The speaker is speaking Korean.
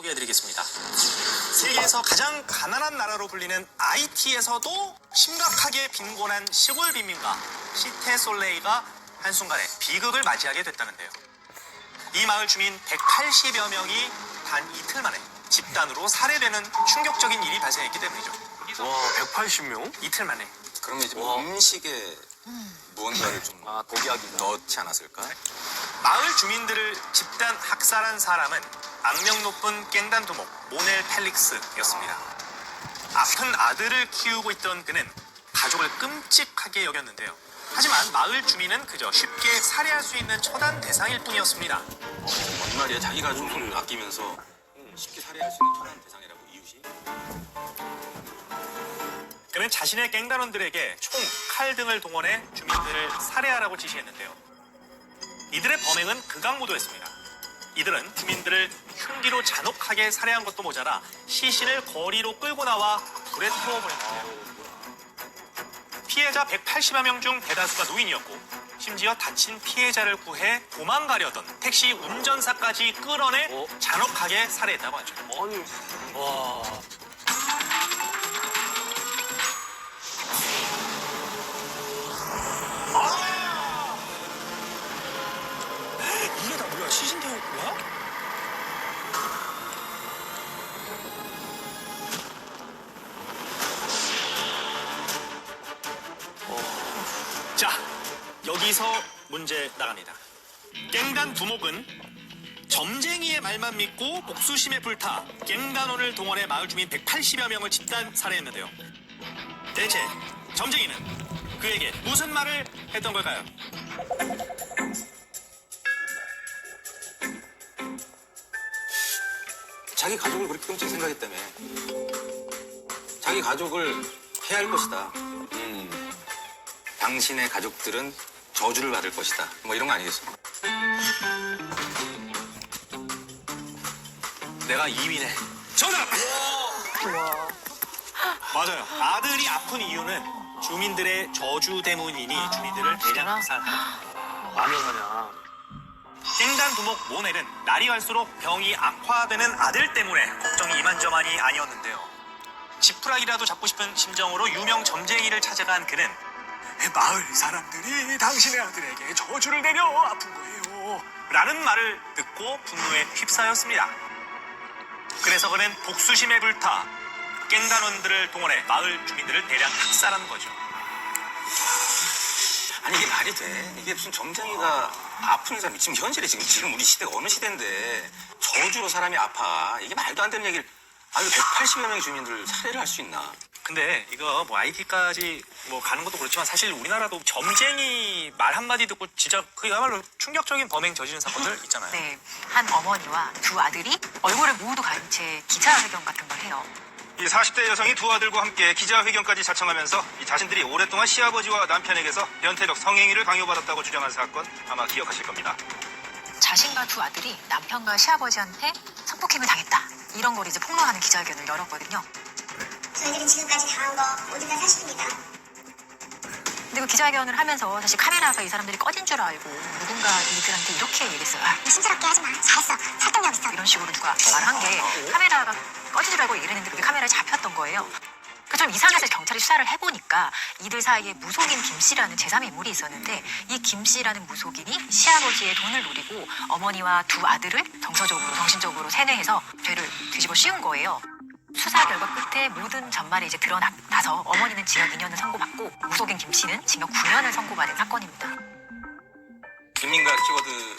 소개해드리겠습니다. 세계에서 가장 가난한 나라로 불리는 IT에서도 심각하게 빈곤한 시골 빈민가 시테 솔레이가 한순간에 비극을 맞이하게 됐다는데요. 이 마을 주민 180여 명이 단 이틀 만에 집단으로 살해되는 충격적인 일이 발생했기 때문이죠. 와, 180명? 이틀 만에. 그러면 이제 뭐 음식에 무언가를 좀 아, 독약이. 넣지 않았을까? 마을 주민들을 집단 학살한 사람은 악명 높은 깽단 두목 모넬 펠릭스였습니다. 아픈 아들을 키우고 있던 그는 가족을 끔찍하게 여겼는데요. 하지만 마을 주민은 그저 쉽게 살해할 수 있는 처단 대상일 뿐이었습니다. 뭔 말이야 자기 가족을 아끼면서 쉽게 살해할 수 있는 천한 대상이라고 이웃이? 그는 자신의 깽단원들에게 총, 칼 등을 동원해 주민들을 살해하라고 지시했는데요. 이들의 범행은 극악무도했습니다. 이들은 주민들을 흉기로 잔혹하게 살해한 것도 모자라 시신을 거리로 끌고 나와 불에 태워버렸는데요. 피해자 180여 명 중 대다수가 노인이었고 심지어 다친 피해자를 구해 도망가려던 택시 운전사까지 끌어내 어? 잔혹하게 살해했다고 하죠. 아니, 와. 뭐야? 거야? 자, 여기서 문제 나갑니다. 깽단 두목은 점쟁이의 말만 믿고 복수심에 불타 깽단원을 동원해 마을 주민 180여 명을 집단 살해했는데요. 대체 점쟁이는 그에게 무슨 말을 했던 걸까요? 자기 가족을 그렇게 끔찍히 생각했다며. 자기 가족을 해야 할 것이다. 음. 당신의 가족들은 저주를 받을 것이다. 뭐 이런 거 아니겠어? 내가 2위네. 정답! 맞아요. 아들이 아픈 이유는 주민들의 저주 때문이니 주민들을 대량 학살하다. 라면 깽단 두목 모넬은 날이 갈수록 병이 악화되는 아들 때문에 걱정이 이만저만이 아니었는데요. 지푸라기라도 잡고 싶은 심정으로 유명 점쟁이를 찾아간 그는 마을 사람들이 당신의 아들에게 저주를 내려 아픈 거예요. 라는 말을 듣고 분노에 휩싸였습니다. 그래서 그는 복수심에 불타 깽단원들을 동원해 마을 주민들을 대량 학살한 거죠. 아니 이게 말이 돼? 이게 무슨 점쟁이가 아픈 사람이 지금 현실에 지금 지금 우리 시대가 어느 시대인데 저주로 사람이 아파 이게 말도 안 되는 얘기를 아유 180여 명의 주민들을 살해를 할 수 있나? 근데 이거 뭐 IT까지 뭐 가는 것도 그렇지만 사실 우리나라도 점쟁이 말 한마디 듣고 진짜 그야말로 충격적인 범행 저지른 사건들 있잖아요. 네, 한 어머니와 두 아들이 얼굴을 모두 가린 채 기자회견 같은 걸 해요. 이 40대 여성이 두 아들과 함께 기자회견까지 자청하면서 이 자신들이 오랫동안 시아버지와 남편에게서 변태적 성행위를 강요받았다고 주장한 사건 아마 기억하실 겁니다. 자신과 두 아들이 남편과 시아버지한테 성폭행을 당했다. 이런 걸 이제 폭로하는 기자회견을 열었거든요. 저희들이 지금까지 당한 거 모두 다 사실입니다. 근데 그 기자회견을 하면서 사실 카메라가 이 사람들이 꺼진 줄 알고 누군가 이들한테 이렇게 얘기했어요. 아, 심스럽게 하지 마. 잘했어. 설득력 있어. 이런 식으로 누가 말한 게 카메라가 꺼진 줄 알고 얘기를 했는데 그게 카메라에 잡혔던 거예요. 그좀 이상해서 경찰이 수사를 해보니까 이들 사이에 무속인 김 씨라는 제3의 인물이 있었는데 이 김 씨라는 무속인이 시아버지의 돈을 노리고 어머니와 두 아들을 정서적으로 정신적으로 세뇌해서 죄를 뒤집어 씌운 거예요. 수사 결과 끝에 모든 전말이 이제 드러나서 어머니는 징역 2년을 선고받고 무속인 김 씨는 징역 9년을 선고받은 사건입니다. 김민가 키워드